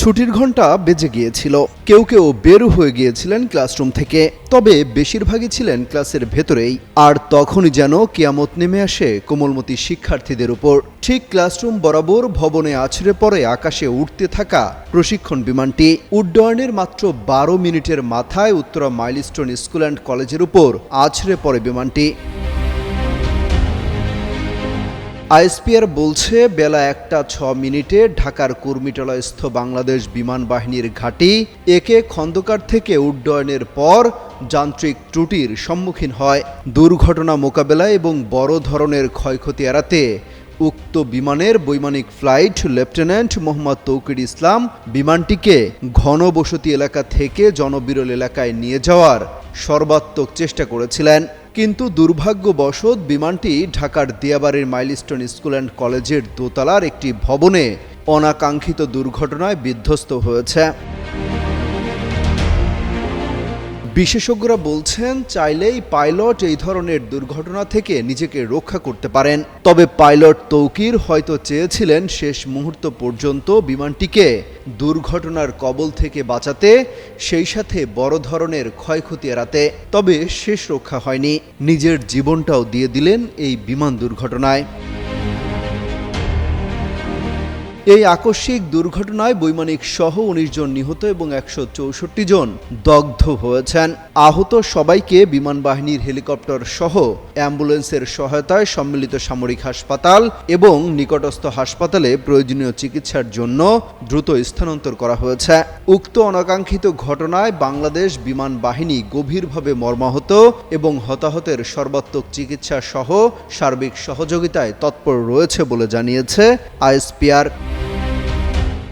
ছুটির ঘণ্টা বেজে গিয়েছিল। কেউ কেউ বের হয়ে গিয়েছিলেন ক্লাসরুম থেকে। তবে বেশিরভাগই ছিলেন ক্লাসের ভেতরেই। আর তখনই যেন কিয়ামত নেমে আসে কোমলমতি শিক্ষার্থীদের উপর। ঠিক ক্লাসরুম বরাবর ভবনে আছড়ে পড়ে আকাশে উঠতে থাকা প্রশিক্ষণ বিমানটি উড্ডয়নের মাত্র বারো মিনিটের মাথায় উত্তরা মাইলস্টোন স্কুল অ্যান্ড কলেজের উপর আছড়ে পড়ে বিমানটি। আইএসপিআর বলছে, বেলা একটা ছ মিনিটে ঢাকার কুর্মিটলাস্থ বাংলাদেশ বিমান বাহিনীর ঘাঁটি একে খন্দকার থেকে উড্ডয়নের পর যান্ত্রিক ত্রুটির সম্মুখীন হয়। দুর্ঘটনা মোকাবেলা এবং বড় ধরনের ক্ষয়ক্ষতি এড়াতে উক্ত বিমানের বৈমানিক ফ্লাইট লেফটেন্যান্ট মোহাম্মদ তৌকির ইসলাম বিমানটিকে ঘনবসতি এলাকা থেকে জনবিরল এলাকায় নিয়ে যাওয়ার সর্বাত্মক চেষ্টা করেছিলেন। কিন্তু দুর্ভাগ্যবশত বিমানটি ঢাকার দিয়াবাড়ির মাইলস্টোন স্কুল অ্যান্ড কলেজের দোতলার একটি ভবনে অনাকাঙ্ক্ষিত দুর্ঘটনায় বিধ্বস্ত হয়েছে। বিশেষজ্ঞরা বলছেন চাইলেই পাইলট এই ধরনের দুর্ঘটনা থেকে নিজেকে রক্ষা করতে পারেন। তবে পাইলট তৌকির হয়তো চেয়েছিলেন শেষ মুহূর্ত পর্যন্ত বিমানটিকে দুর্ঘটনার কবল থেকে বাঁচাতে, সেই সাথে বড় ধরনের ক্ষয়ক্ষতি এড়াতে। তবে শেষ রক্ষা হয়নি। নিজের জীবনটাও দিয়ে দিলেন এই বিমান দুর্ঘটনায়। এই আকস্মিক দুর্ঘটনায় বৈমানিক সহ উনিশ জন নিহত এবং একশো চৌষট্টি জন দগ্ধ হয়েছেন। আহত সবাইকে বিমান বাহিনীর হেলিকপ্টার সহ অ্যাম্বুলেন্সের সহায়তায় সম্মিলিত সামরিক হাসপাতাল এবং নিকটস্থ হাসপাতালে প্রয়োজনীয় চিকিৎসার জন্য দ্রুত স্থানান্তর করা হয়েছে। উক্ত অনাকাঙ্ক্ষিত ঘটনায় বাংলাদেশ বিমান বাহিনী গভীরভাবে মর্মাহত এবং হতাহতের সর্বাত্মক চিকিৎসা সহ সার্বিক সহযোগিতায় তৎপর রয়েছে বলে জানিয়েছে আইএসপিআর।